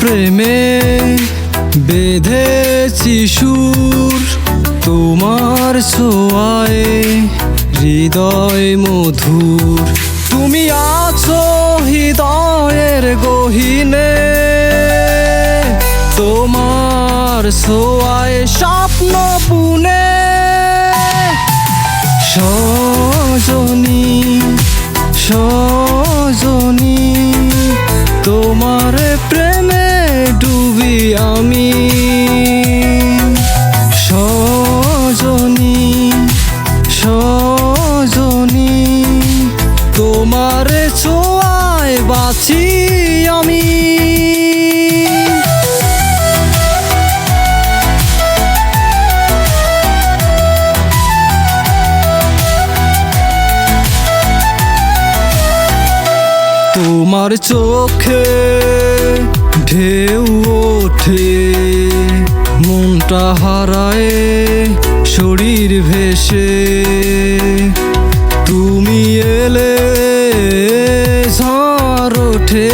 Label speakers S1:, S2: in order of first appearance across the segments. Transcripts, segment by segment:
S1: প্রেমে বেঁধেছি সুর তোমার ছোঁয়ায়, হৃদয় মধুর। তুমি আছো হৃদয়ের গহিনে, তোমার ছোঁয়ায় স্বপ্ন পুনে। সজনী আমি সজনী সজনী তোমার ছোঁয়ায় বাঁচি আমি। তোমার চোখে ঢেউ ওঠে মনটা হারায় শরীর ভেসে। তুমি এলে ঝড় ওঠে।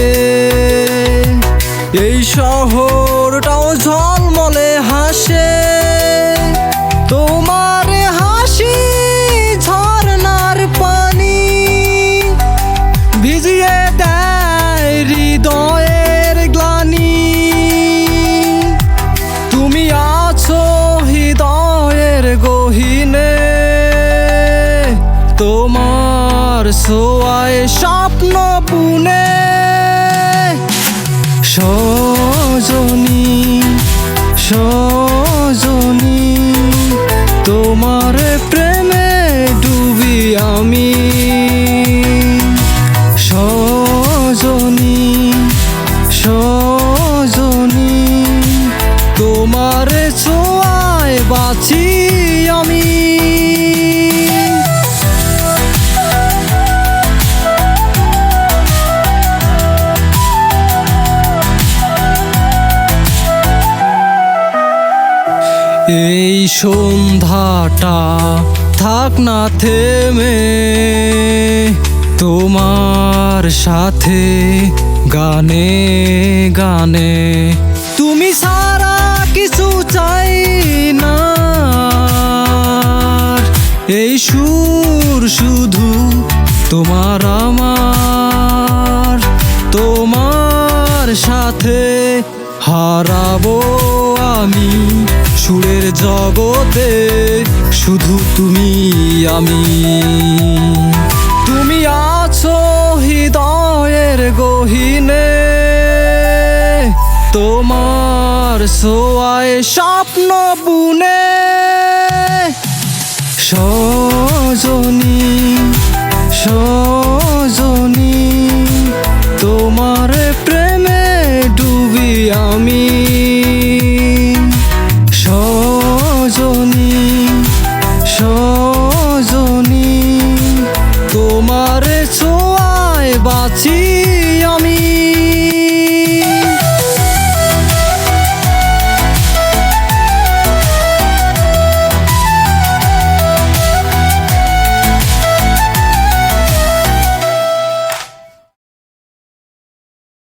S1: এই শহরটাও ঝলমলে হাসে। তোমার সোয়ায় স্বপ্ন পুনে সজনী সজনী, তোমার প্রেমে ডুবি আমি। সজনী সজনী, তোমার ছোঁয়ায় বাঁচি আমি। এই সন্ধ্যাটা থাক না থেমে, তোমার সাথে গানে গানে। তুমি সারা কিছু চাই না। এই সুর শুধু তোমার আমার, তোমার সাথে হারাবো। আমি সুরের জগতে, শুধু তুমি আমি। তুমি আছো হৃদয়ের গহিনে, তোমার সোয়ায় স্বপ্ন বুনে। সজনী সজনী